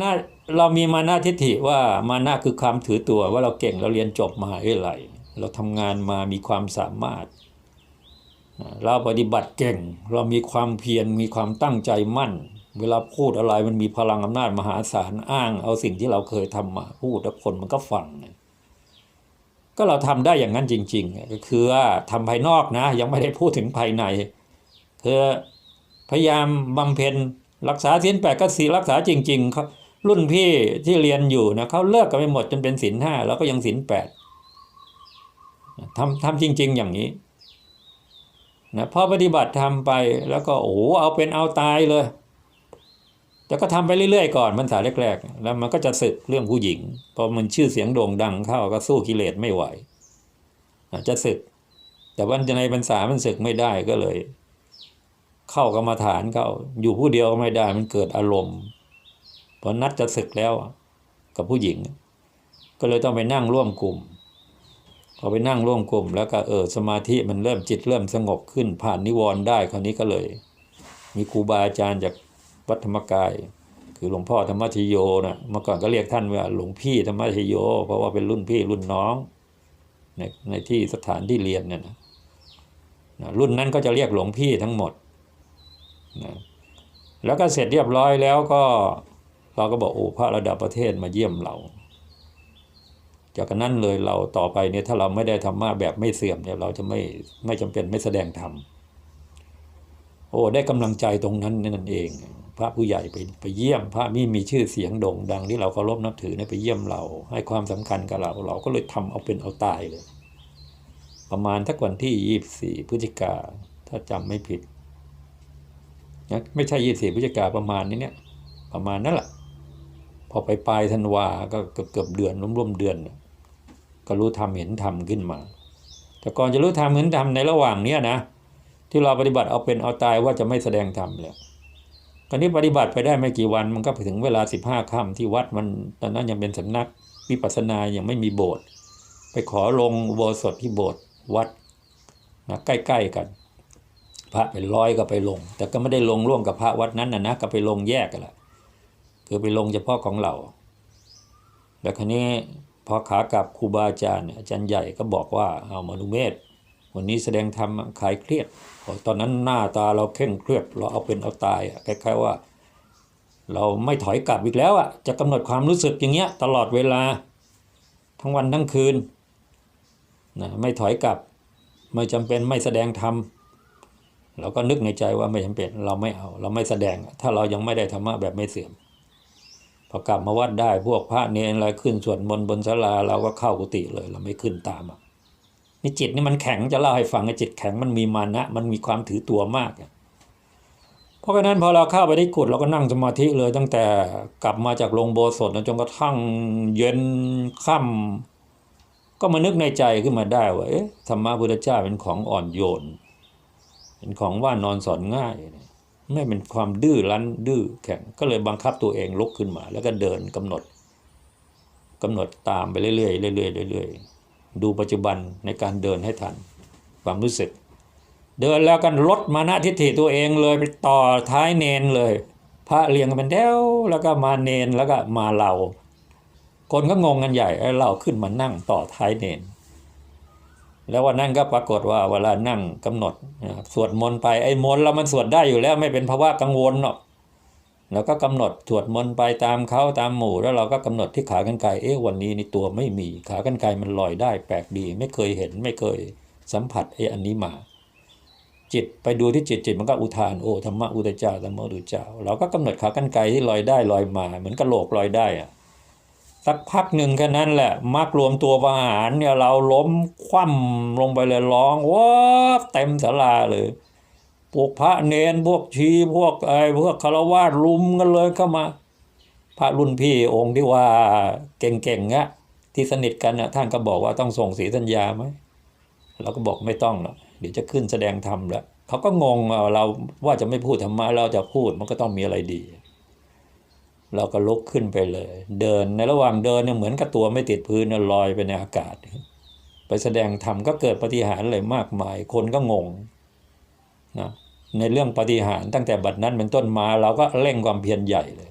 นะเรามีมานะทิฏฐิว่ามานะคือความถือตัวว่าเราเก่งเราเรียนจบมหาวิทยาลัยเราทำงานมามีความสามารถ เราปฏิบัติเก่ง เรามีความเพียรมีความตั้งใจมั่น เวลาพูดอะไรมันมีพลังอำนาจมหาศาลอ้าง เอาสิ่งที่เราเคยทำมาพูดแล้วคนมันก็ฟังก็เราทำได้อย่างนั้นจริง ๆ ก็คือว่าทำภายนอกนะ ยังไม่ได้พูดถึงภายในคือพยายามบำเพ็ญรักษาศีลแปดก็ศีลรักษาจริงๆเขา รุ่นพี่ที่เรียนอยู่นะเขาเลิกกันไปหมดจนเป็นศีลห้าแล้วก็ยังศีลแปดทำทำจริง ๆ อย่างนี้นะพอปฏิบัติทำไปแล้วก็โอ้เอาเป็นเอาตายเลยแต่ก็ทำไปเรื่อยๆก่อนมันสาแรกๆ แล้วมันก็จะสึกเรื่องผู้หญิง พอมันชื่อเสียงโด่งดังเข้าก็สู้กิเลสไม่ไหวจะสึก แต่วันในพรรษามันสึกไม่ได้ก็เลย เข้ากรรมาฐานเข้าอยู่ผู้เดียวก็ไม่ได้มันเกิดอารมณ์ พอนัดจะศึกแล้วกับผู้หญิง ก็เลยต้องไปนั่งร่วมกลุ่มพอไปนั่งร่วมกลุ่ม แล้วก็เออสมาธิมันเริ่มจิตเริ่มสงบขึ้นผ่านนิวรณ์ได้คราวนี้ก็เลย มีครูบาอาจารย์จากวัดธรรมกาย คือหลวงพ่อธรรมชโยนะเมื่อก่อนก็เรียกท่านว่าหลวงพี่ธรรมชโย เพราะว่าเป็นรุ่นพี่รุ่นน้อง ในในที่สถานที่เรียนเนี่ยนะรุ่นนั้นก็จะเรียกหลวงพี่ทั้งหมดนะแล้วก็เสร็จเรียบร้อยแล้วก็ เราก็บอกโอ้พระระดับประเทศมาเยี่ยมเรา จากนั้นเลยเราต่อไปเนี่ยถ้าเราไม่ได้ธรรมะแบบไม่เสื่อมเนี่ยเราจะไม่ไม่จำเป็นไม่แสดงธรรมโอ้ได้กำลังใจตรงนั้นนั่นเอง พระผู้ใหญ่ไปไปเยี่ยมพระมีมีชื่อเสียงโด่งดังที่เราเคารพนับถือเนี่ยไปเยี่ยมเรา ให้ความสำคัญกับเรา เราก็เลยทำเอาเป็นเอาตายเลย ประมาณทักวันที่ยี่สี่พฤศจิกาถ้าจำไม่ผิดนะไม่ใช่ยี่สิบพฤศจิกาประมาณนี้เนี่ยประมาณนั่นแหละ อไปปลายธันวาก็เกือบเกือบเดือนร่วมๆเดือน ก็รู้ทำเห็นทำขึ้นมา แต่ก่อนจะรู้ทำเห็นทำในระหว่างเนี้ยนะที่เราปฏิบัติเอาเป็นเอาตายว่าจะไม่แสดงธรรมเลยตอนนี้ปฏิบัติไปได้ไม่กี่วันมันก็ไปถึงเวลาสิบห้าค่ำที่วัดมันตอนนั้นยังเป็นสำนักวิปัสสนายังไม่มีโบสถ์ไปขอลงโบสถที่โบสถ์วัดนะใกล้ๆกัน พระเป็นร้อยก็ไปลง แต่ก็ไม่ได้ลงร่วมกับพระวัดนั้นนะนะก็ไปลงแยกกันละ คือไปลงเฉพาะของเรา แล้วครนี้พอขากลับครูบาอาจารย์อาจารย์ใหญ่ก็บอกว่าเอามานุเมศวันนี้แสดงธรรมคลายเครียด ตอนนั้นหน้าตาเราเคร่งเครียดเราเอาเป็นเอาตายคล้ายๆว่า เราไม่ถอยกลับอีกแล้วอะจะกำหนดความรู้สึกอย่างเงี้ยตลอดเวลาทั้งวันทั้งคืนนะไม่ถอยกลับไม่จำเป็นไม่แสดงธรรมเราก็นึกในใจว่าไม่จำเป็นเราไม่เอา เราไม่แสดง ถ้าเรายังไม่ได้ธรรมะแบบไม่เสื่อม พอกลับมาวัดได้พวกพระเนรอะไรขึ้นสวดมนต์บนศาลาเราก็เข้ากุฏิเลยเราไม่ขึ้นตามอะนี่จิตนี่มันแข็งจะเล่าให้ฟังไอ้จิตแข็งมันมีมานะ มันมีความถือตัวมากเพราะฉะนั้นพอเราเข้าไปได้กุดเราก็นั่งสมาธิเลยตั้งแต่กลับมาจากโรงโบสถจนกระทั่งเย็นค่ำก็มานึกในใจขึ้นมาได้ว่าเอ๊ะธรรมะพุทธเจ้าเป็นของอ่อนโยน เป็นของว่านอนสอนง่าย ไม่เป็นความดื้อรั้นดื้อแข็งก็เลยบังคับตัวเองลุกขึ้นมา แล้วก็เดินกำหนดกำหนดตามไปเรื่อยๆเรื่อยๆเรื่อยๆดูปัจจุบันในการเดินให้ทัน ความรู้สึก เดินแล้วกันลดมานะทิฏฐิตัวเองเลยไปต่อท้ายเนนเลย พระเรียงกันเป็นแถวแล้วก็มาเนนแล้วก็มาเรา คนก็งงกันใหญ่ไอ้เราขึ้นมานั่งต่อท้ายเนน แล้ววันนั้นก็ปรากฏว่าเวลานั่งกำหนดสวดมนต์ไปไอ้มนต์เรามันสวดได้อยู่แล้วไม่เป็นภาวะกังวลหรอกเราก็กำหนดสวดมนต์ไปตามเขาตามหมู่ แล้วเราก็กำหนดที่ขากรรไกรเอ๊ะวันนี้นี่ตัวไม่มีขากรรไกรมันลอยได้แปลกดี ไม่เคยเห็นไม่เคยสัมผัสไอ้อันนี้มา จิตไปดูที่จิตจิตมันก็อุทานโอ้ธรรมะอุตจาธรรมะอุตเจ้าเราก็กำหนดขากรรไกรที่ลอยได้ลอยมา เหมือนกระโหลกลอยได้อะ สักพักหนึ่งแค่นั้นแหละ มักรวมตัวประหารเนี่ยเราล้มคว่ำลงไปเลยร้องว้าเต็มศาลาเลยพวกพระเนนพวกชีพวกไอ้พวกคารวาสลุมกันเลยเข้ามา พระรุ่นพี่องค์ที่ว่าเก่งๆอะที่สนิทกันนะท่านก็บอกว่าต้องส่งสีสัญญาไหมเราก็บอกไม่ต้องหรอกเดี๋ยวจะขึ้นแสดงธรรมแล้วเขาก็งงเราว่าจะไม่พูดธรรมะเราจะพูดมันก็ต้องมีอะไรดี เราก็ลุกขึ้นไปเลย เดินในระหว่างเดินเนี่ยเหมือนกับตัวไม่ติดพื้นลอยไปในอากาศ ไปแสดงธรรมก็เกิดปฏิหารอะไรมากมาย คนก็งงนะในเรื่องปฏิหารตั้งแต่บัดนั้นเป็นต้นมาเราก็เร่งความเพียรใหญ่เลย